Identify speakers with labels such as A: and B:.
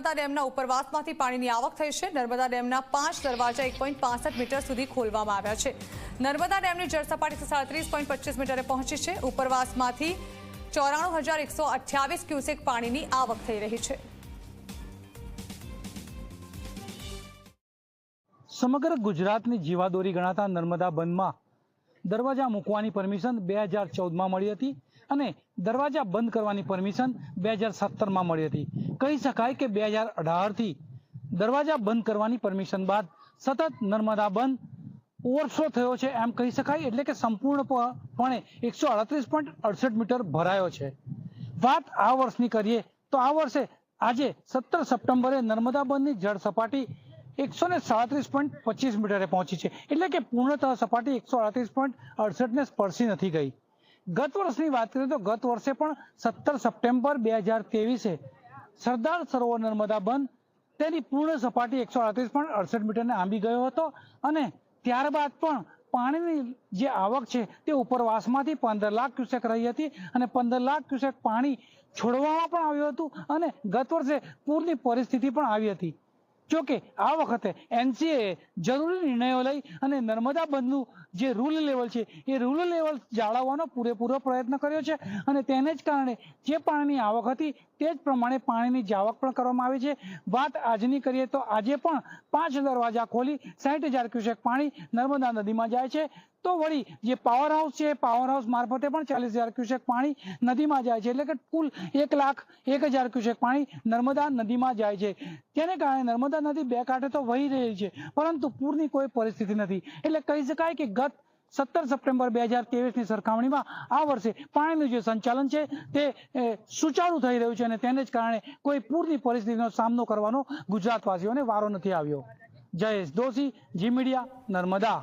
A: નર્મદા ડેમના ઉપરવાસમાંથી પાણીની આવક થઈ છે. નર્મદા ડેમના પાંચ દરવાજા એક મીટર સુધી ખોલવામાં આવ્યા છે. નર્મદા ડેમની જળસપાટી સાડત્રીસ મીટરે પહોંચી છે. ઉપરવાસમાંથી ચોરાણું હજાર એકસો અઠ્યાવીસ ક્યુસેક પાણીની આવક થઈ રહી છે.
B: સમગ્ર ગુજરાતની જીવાદોરી ગણાતા નર્મદા બંધમાં દરવાજા મૂકવાની પરમિશન બે હજાર ચૌદમાં મળી હતી. અને દરવાજા બંધ કરવાની પરમિશન બે હજાર સત્તરમાં મળી હતી. કહી શકાય કે બે હજાર અઢારથી દરવાજા બંધ કરવાની પરમિશન બાદ સતત નર્મદા બંધ ઓવરફ્લો થયો છે એમ કહી શકાય એટલે કે સંપૂર્ણપણે એકસો અડત્રીસ પોઈન્ટ અડસઠ મીટર ભરાયો છે. વાત આ વર્ષની કરીએ તો આ વર્ષે આજે સત્તર સપ્ટેમ્બરે નર્મદા બંધની જળ સપાટી એકસો ને સાડત્રીસ પોઈન્ટ પચીસ મીટરે પહોંચી છે. એટલે કે પૂર્ણતઃ સપાટી એકસો અડત્રીસ પોઈન્ટ અડસઠને સ્પર્શી નથી ગઈ. ગત વર્ષની વાત કરીએ તો ગત વર્ષે પણ સત્તર સપ્ટેમ્બર બે હજાર ત્રેવીસે સરદાર સરોવર નર્મદા બંધ. તેની પૂર્ણ સપાટી એકસો અડત્રીસ પોઈન્ટ અડસઠ મીટરને આંબી ગયો હતો અને ત્યારબાદ પણ પાણીની જે આવક છે તે ઉપરવાસમાંથી પંદર લાખ ક્યુસેક રહી હતી અને પંદર લાખ ક્યુસેક પાણી છોડવામાં પણ આવ્યું હતું અને ગત વર્ષે પૂરની પરિસ્થિતિ પણ આવી હતી. જોકે આ વખતે એનસીએ જરૂરી નિર્ણયો લઈ અને નર્મદા બંધનું જે રૂલ લેવલ છે, એ રૂલ લેવલ જાળવવાનો પૂરેપૂરો પ્રયત્ન કર્યો છે અને તેને જ કારણે જે પાણીની આવક હતી તે જ પ્રમાણે પાણીની જાવક પણ કરવામાં આવી છે. વાત આજની કરીએ તો આજે પણ પાંચ દરવાજા ખોલી સાઠ હજાર ક્યુસેક પાણી નર્મદા નદીમાં જાય છે. તો વળી જે પાવર હાઉસ છે પાવર હાઉસ મારફતે પણ ચાલીસ હજાર ક્યુસેક પાણી નદીમાં જાય છે. એટલે કે કુલ એક લાખ એક હજાર ક્યુસેક પાણી નર્મદા નદીમાં જાય છે. તેને કારણે નર્મદા નદી બે કાંઠે તો વહી રહી છે, પરંતુ પૂરની કોઈ પરિસ્થિતિ નથી. એટલે કહી શકાય કે ગત સત્તર સપ્ટેમ્બર બે હજારની સરખામણીમાં આ વર્ષે પાણીનું જે સંચાલન છે, તે સુચારુ થઈ રહ્યું છે અને તેને જ કારણે કોઈ પૂરની પરિસ્થિતિનો સામનો કરવાનો ગુજરાતવાસીઓને વારો નથી આવ્યો. જયેશ દોશી જી મીડિયા નર્મદા.